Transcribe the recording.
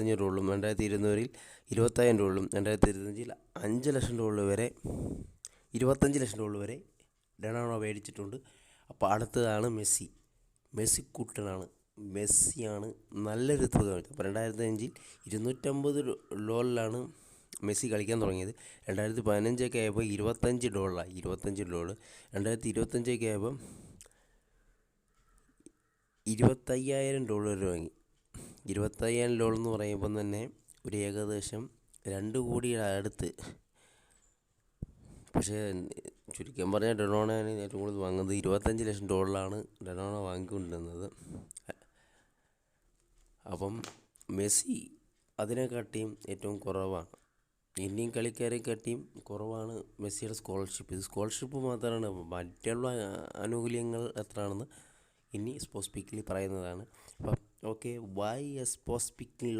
അഞ്ഞൂറ് ഡോളറും രണ്ടായിരത്തി ഇരുന്നൂറിൽ ഇരുപത്തായിരം ഡോളറും രണ്ടായിരത്തി ഇരുപത്തഞ്ചിൽ അഞ്ച് ലക്ഷം ഡോളർ വരെ ഇരുപത്തഞ്ച് ലക്ഷം ഡോളർ വരെ ഡൊണാൾഡോ മേടിച്ചിട്ടുണ്ട്. അപ്പോൾ അടുത്തതാണ് മെസ്സി. മെസ്സി കൂട്ടനാണ്. മെസ്സിയാണ് നല്ലൊരു തുക അപ്പോൾ രണ്ടായിരത്തി അഞ്ചിൽ ഇരുന്നൂറ്റമ്പത് ഡോളറിലാണ് മെസ്സി കളിക്കാൻ തുടങ്ങിയത്. രണ്ടായിരത്തി പതിനഞ്ചൊക്കെ ആയപ്പോൾ ഇരുപത്തഞ്ച് ഡോളറായി. ഇരുപത്തഞ്ച് ഡോളർ രണ്ടായിരത്തി ഇരുപത്തഞ്ചൊക്കെ ആയപ്പോൾ ഇരുപത്തയ്യായിരം ഡോളർ വാങ്ങി. ഇരുപത്തയ്യായിരം ലോൺ എന്ന് പറയുമ്പം തന്നെ ഒരു ഏകദേശം രണ്ട് കോടിയുടെ അടുത്ത്. പക്ഷേ ചുരുക്കം പറഞ്ഞാൽ ഡൊണോണയാണ് ഏറ്റവും കൂടുതൽ വാങ്ങുന്നത്. ഇരുപത്തഞ്ച് ലക്ഷം ഡോളറാണ് ഡൊണോണ വാങ്ങിക്കൊണ്ടിരുന്നത്. അപ്പം മെസ്സി അതിനെക്കാട്ടിയും ഏറ്റവും കുറവാണ്. ഇന്ത്യൻ കളിക്കാരെക്കാട്ടിയും കുറവാണ് മെസ്സിയുടെ സ്കോളർഷിപ്പ്. ഇത് സ്കോളർഷിപ്പ് മാത്രമാണ്. മറ്റുള്ള ആനുകൂല്യങ്ങൾ എത്രയാണെന്ന് ഇനി സ്പോസ്പിക്കിൽ പറയുന്നതാണ്. അപ്പം okay why a post picking